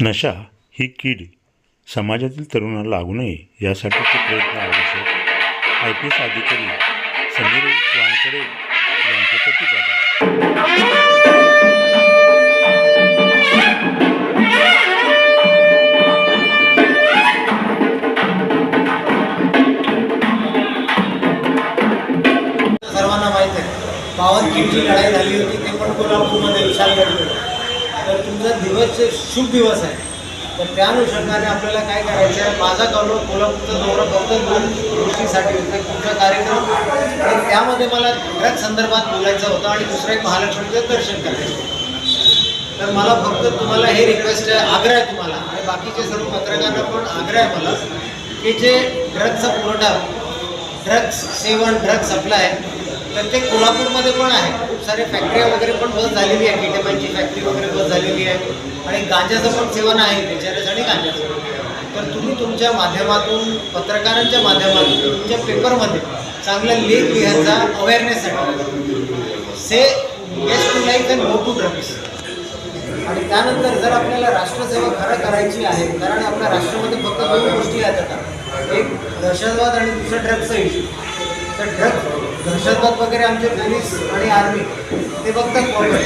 नशा ही कीड समाजातील तरुणाला लागू नये यासाठीचे प्रयत्न आवश्यक. आय पी एस अधिकारी समीर वानकडे यांचे प्रतिपादन सर्वांना माहीत आहे. पावन खिंडची लढाई झाली होती ते पण कोल्हापूरमध्ये विशाल विशालगड तर तुमचा दिवस शुभ दिवस आहे. तर त्या अनुषंगाने आपल्याला काय करायचं आहे? माझा कौल कोल्हापूरचा दौरा फक्त दोन गोष्टीसाठी होता. तुमचा कार्यक्रम तर त्यामध्ये मला ड्रग संदर्भात बोलायचं होतं आणि दुसरं एक महालक्ष्मीचं दर्शन करायचं तर मला फक्त तुम्हाला हे रिक्वेस्ट आहे. आग्रह आहे तुम्हाला. आणि बाकीचे सर्व पत्रकारांना पण आग्रह आहे मला की जे ड्रग्सचा पुरवठा ड्रग्स सेवन ड्रग सप्लाय तर ते कोल्हापूरमध्ये पण आहे. खूप सारे फॅक्टऱ्या वगैरे पण बस झालेली आहे. केटेमांची फॅक्टरी वगैरे बस झालेली आहे. आणि गांजाचं पण सेवन आहे. त्याच्यात आणि गांजाचं. तर तुम्ही तुमच्या माध्यमातून पत्रकारांच्या माध्यमातून तुमच्या पेपरमध्ये चांगला लेख लिहायचा अवेअरनेससाठी say yes to like and go to drugs आणि त्यानंतर जर आपल्याला राष्ट्रसेवा खरं करायची आहे कारण आपल्या राष्ट्रामध्ये फक्त दोन गोष्टी आहेत आता. एक दहशतवाद आणि दुसरं ड्रग्सचा इश्यू तर ड्रग दहशतवाद वगैरे आमचे पोलीस आणि आर्मी ते बघतात फॉलो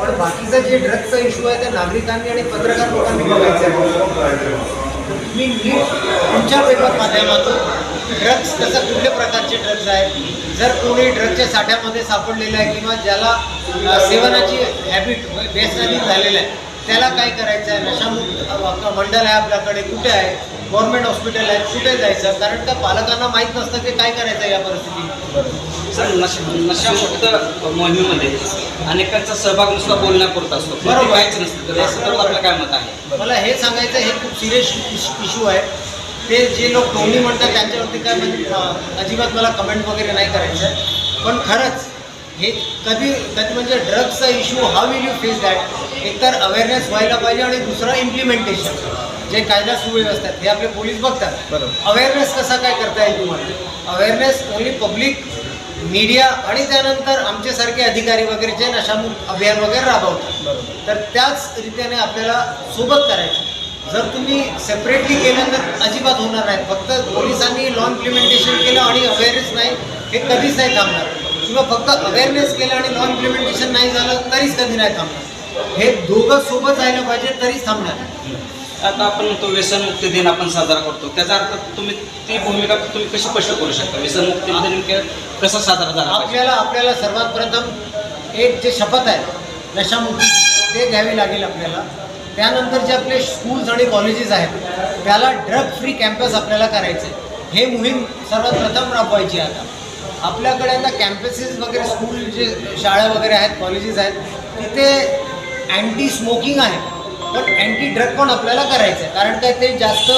पण बाकीचं जे ड्रग्सचा इश्यू आहे ते नागरिकांनी आणि पत्रकार लोकांनी बघायचं आहे. मी नीट तुमच्या पेपर माध्यमातून ड्रग्स कसं कुठल्या प्रकारचे ड्रग्ज आहेत जर कोणी ड्रगच्या साठ्यामध्ये सापडलेलं आहे किंवा ज्याला सेवनाची हॅबिट व्यसनी झालेलं आहे त्याला काय करायचं आहे? नशामुक्त अ, मंडळ आहे आपल्याकडे कुठे आहे? गव्हर्नमेंट हॉस्पिटल आहे कुठे जायचं? कारण त्या पालकांना माहीत नसतं की काय करायचं या परिस्थितीत. सर नश नशामुक्त मोहिमेमध्ये अनेकांचा सहभाग नुसता बोलण्यापुरता असतो. बरोबर. बरोबर. काहीच नसतं तर आपलं काय मत आहे? मला हे सांगायचं हे खूप सिरियस इश्यू आहे. ते जे लोक टोनी म्हणतात त्यांच्यावरती काय म्हणजे अजिबात मला कमेंट वगैरे नाही करायचं. आहे पण खरंच हे कधी कधी म्हणजे ड्रग्सचा issue how will you face that एकतर अवेअरनेस व्हायला पाहिजे आणि दुसरं इम्प्लिमेंटेशन जे कायदा सुव्यवस्था आहेत हे आपले पोलीस बघतात. बरोबर. अवेअरनेस कसा काय करता येईल तुम्हाला? अवेअरनेस ओन्ली पब्लिक मीडिया आणि त्यानंतर आमच्यासारखे अधिकारी वगैरे जे नशामुक्त अभियान वगैरे राबवतात. बरोबर. तर त्याच रीतीने आपल्याला सोबत करायचं. जर तुम्ही सेपरेटली केलं तर अजिबात होणार नाही. फक्त पोलिसांनी लॉ इम्प्लिमेंटेशन केलं आणि अवेअरनेस नाही हे कधीच नाही थांबणार. किंवा फक्त अवेअरनेस केलं आणि लॉ इम्प्लिमेंटेशन नाही झालं तरीच कधी नाही थांबणार. हे दोघं सोबत जायला पाहिजे तरीच थांबणार. आता आपण तो व्यसनमुक्ती दिन आपण साजरा करतो. त्याचा अर्थ तुम्ही ती भूमिका तुम्ही कशी स्पष्ट करू शकता? व्यसनमुक्तीमध्ये नेमकं कसं साजरा झाला आपल्याला आपल्याला सर्वात प्रथम एक जे शपथ आहे नशामुक्ती ते घ्यावी लागेल आपल्याला. त्यानंतर जे आपले स्कूल्स आणि कॉलेजेस आहेत त्याला ड्रग फ्री कॅम्पस आपल्याला करायचं आहे हे मोहीम सर्वात प्रथम राबवायची आता. आपल्याकडे आता कॅम्पसेस वगैरे स्कूल जे शाळा वगैरे आहेत कॉलेजेस आहेत तिथे अँटी स्मोकिंग आहे. पण अँटी ड्रग पण आपल्याला करायचं आहे कारण काय ते जास्त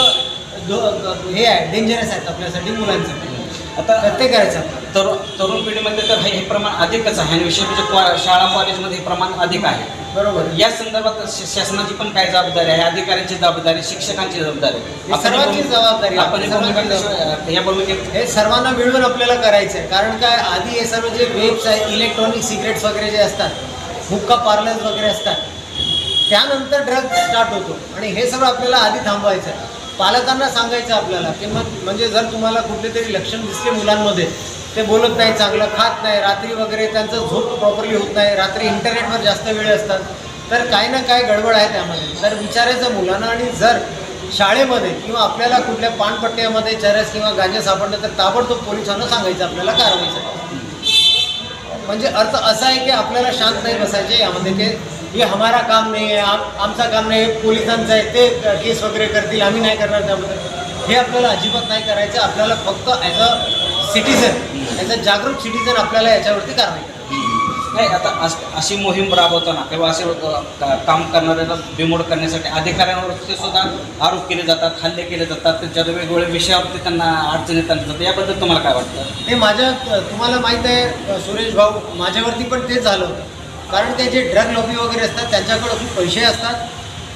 हे आहे डेंजरस आहेत आपल्यासाठी मुलांसाठी. आता तर ते करायचं आपल्याला तरुण पिढीमध्ये तर हे प्रमाण अधिकच आहे. आणि विशेष म्हणजे शाळा कॉलेजमध्ये हे प्रमाण अधिक आहे. बरोबर. या संदर्भात शासनाची पण काय जबाबदारी आहे? अधिकाऱ्यांची जबाबदारी शिक्षकांची जबाबदारी? सर्वांची जबाबदारी. आपण ही भूमिकेत हे सर्वांना मिळून आपल्याला करायचं आहे कारण काय आधी हे सर्व जे वेब्स आहे इलेक्ट्रॉनिक सिगरेट्स वगैरे जे असतात हुक्का पार्लर्स वगैरे असतात त्यानंतर ड्रग स्टार्ट होतो. आणि हे सगळं आपल्याला आधी थांबवायचं आहे. पालकांना सांगायचं आपल्याला की मग म्हणजे जर तुम्हाला कुठले तरी लक्षण दिसले मुलांमध्ये ते बोलत नाही चांगलं खात नाही रात्री वगैरे त्यांचं झोप प्रॉपरली होत नाही रात्री इंटरनेटवर जास्त वेळ असतात तर काही ना काय गडबड आहे त्यामध्ये. तर विचारायचं मुलांना आणि जर शाळेमध्ये किंवा आपल्याला कुठल्या पानपट्ट्यामध्ये चरस किंवा गांजा सापडलं तर ताबडतोब पोलिसांना सांगायचं आपल्याला कारवाईचं. म्हणजे अर्थ असा आहे की आपल्याला शांत नाही बसायचे यामध्ये ते हे हमारा काम नाही आहे आम आमचा काम नाही आहे पोलिसांचं आहे ते केस वगैरे करतील आम्ही नाही करणार त्यामध्ये हे आपल्याला अजिबात नाही करायचं आपल्याला फक्त as a citizen as a जागरूक सिटीझन आपल्याला याच्यावरती कारवाई करायची. नाही आता अश- मोहीम राबवताना किंवा असे काम करणाऱ्याला बिमोड करण्यासाठी अधिकाऱ्यांवरती सुद्धा आरोप केले जातात हल्ले केले जातात त्याच्यात वेगवेगळ्या विषयावरती त्यांना अडचणी येतात. जातात याबद्दल तुम्हाला काय वाटतं? हे माझ्या तुम्हाला माहीत आहे सुरेश भाऊ माझ्यावरती पण तेच झालं होतं. कारण ते जे ड्रग लॉबी वगैरे असतात त्यांच्याकडे खूप पैसे असतात.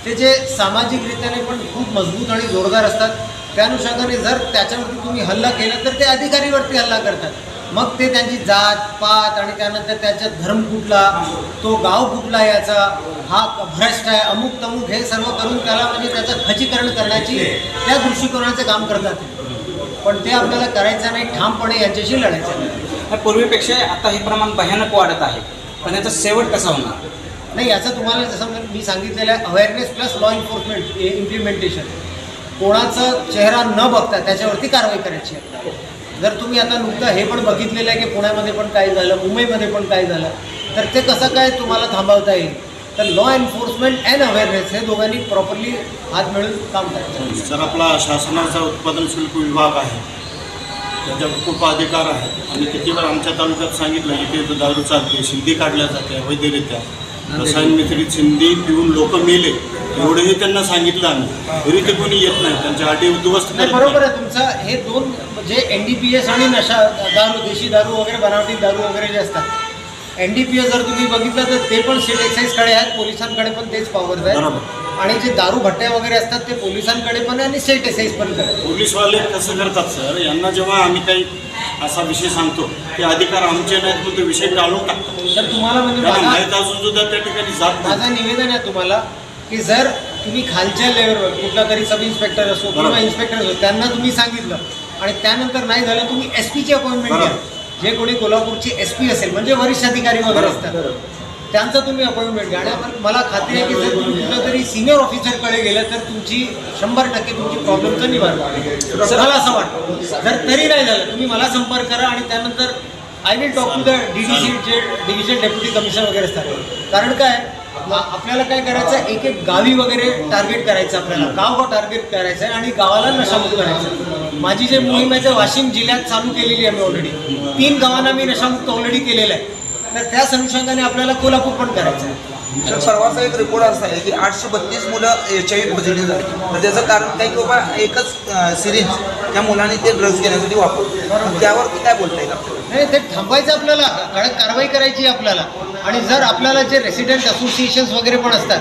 ते जे सामाजिकरित्याने पण खूप मजबूत आणि जोरदार असतात. त्या अनुषंगाने जर त्याच्यावरती तुम्ही हल्ला केला तर ते अधिकारीवरती हल्ला करतात. मग ते त्यांची जात पात आणि त्यानंतर त्याचा धर्म कुठला तो गाव कुठला याचा हा भ्रष्ट आहे अमुक तमुक हे सर्व करून त्याला म्हणजे त्याचं खचीकरण करण्याची त्या दृष्टिकोनाचं काम करतात पण ते आपल्याला करायचं नाही ठामपणे याच्याशी लढायचं नाही. पूर्वीपेक्षा आता हे प्रमाण भयानक वाढत आहे. पण याचा शेवट कसा होणार? नाही याचं तुम्हाला जसं मी सांगितलेलं आहे awareness plus law enforcement implementation कोणाचं चेहरा न बघता त्याच्यावरती कारवाई करायची आहे. जर तुम्ही आता नुकतं हे पण बघितलेलं आहे की पुण्यामध्ये पण काय झालं मुंबईमध्ये पण काय झालं तर ते कसं काय तुम्हाला थांबवता येईल? तर लॉ एन्फोर्समेंट अँड अवेअरनेस हे दोघांनी प्रॉपरली हात मिळून काम करायचं. जर आपला शासनाचा उत्पादन शुल्क विभाग आहे. त्याच्यात खूप अधिकार आहेत. आणि किती वेळा आमच्या तालुक्यात सांगितलं की ते दारू चालते सिंधी काढल्या जाते अवैधरित्या रसायन मिश्रित सिंधी पिऊन लोक मेले. एवढंही त्यांना सांगितलं आम्ही. तरी ते कोणी येत नाही. त्यांच्या अटी उद्ध्वस्त नाही बरोबर. आहे तुमचं. हे दोन जे एन डी पी एस आणि नशा दारू देशी दारू वगैरे बनावटी दारू वगैरे जे असतात. एन डी पी एस जर तुम्ही बघितलं तर ते पण स्टेट एक्साईजकडे आहेत. पोलिसांकडे पण तेच पॉवर्स आहेत. बरोबर. आणि जे दारू भट्ट्या वगैरे असतात ते पोलिसांकडे पण आणि स्टेट एक्साईज पण पोलीसवाले कसं करतात सर? यांना जेव्हा आम्ही काही असा विषय सांगतो ते अधिकार आमचे नाहीत पण ते विषय टाळून टाकतात. तर तुम्हाला म्हणजे त्यांना माझा माहीत असून सुद्धा त्या ठिकाणी जात नाही. माझं निवेदन आहे तुम्हाला की जर तुम्ही खालच्या लेवलवर कुठला तरी सब इन्स्पेक्टर असो किंवा बरोबर. इन्स्पेक्टर असो त्यांना तुम्ही सांगितलं आणि त्यानंतर नाही झालं तुम्ही एस पीची अपॉइंटमेंट घ्या. बरोबर. जे कोणी कोल्हापूरची एस पी असेल म्हणजे वरिष्ठ अधिकारी वगैरे असतात. त्यांचं तुम्ही अपॉइंटमेंट घ्या. आणि मला खात्री आहे की जर तुम्ही कुठं तरी सिनियर ऑफिसरकडे गेलं तर तुमची शंभर टक्के तुमची प्रॉब्लेमचं निवारण होईल. मला असं वाटतं. जर तरी नाही झालं तुम्ही मला संपर्क करा आणि त्यानंतर I will talk to the D D C J division deputy commissioner वगैरे असतात. कारण काय? आपल्याला काय करायचं एक एक गावी वगैरे टार्गेट करायचं आपल्याला. गाव गाव टार्गेट करायचं आहे आणि गावाला नशामुक्त करायचं माझी जे मोहीम आहे वाशिम जिल्ह्यात चालू केलेली आहे मी ऑलरेडी तीन गावांना मी नशामुक्त ऑलरेडी केलेलं आहे. तर त्याच अनुषंगाने आपल्याला कोल्हापूर पण करायचं आहे. तर परवाचा एक रिपोर्ट असा आहे की आठशे बत्तीस मुलं एच आय व्ही पॉझिटिव्ह झाली तर त्याचं कारण काय की बाबा एकच सिरिंज त्या मुलाने ते ड्रग्ज घेण्यासाठी वापरतो त्यावरती काय बोलता येईल नाही ते थांबवायचं आपल्याला. कडक कारवाई करायची आपल्याला. आणि जर आपल्याला जे रेसिडेंट असोसिएशन्स वगैरे पण असतात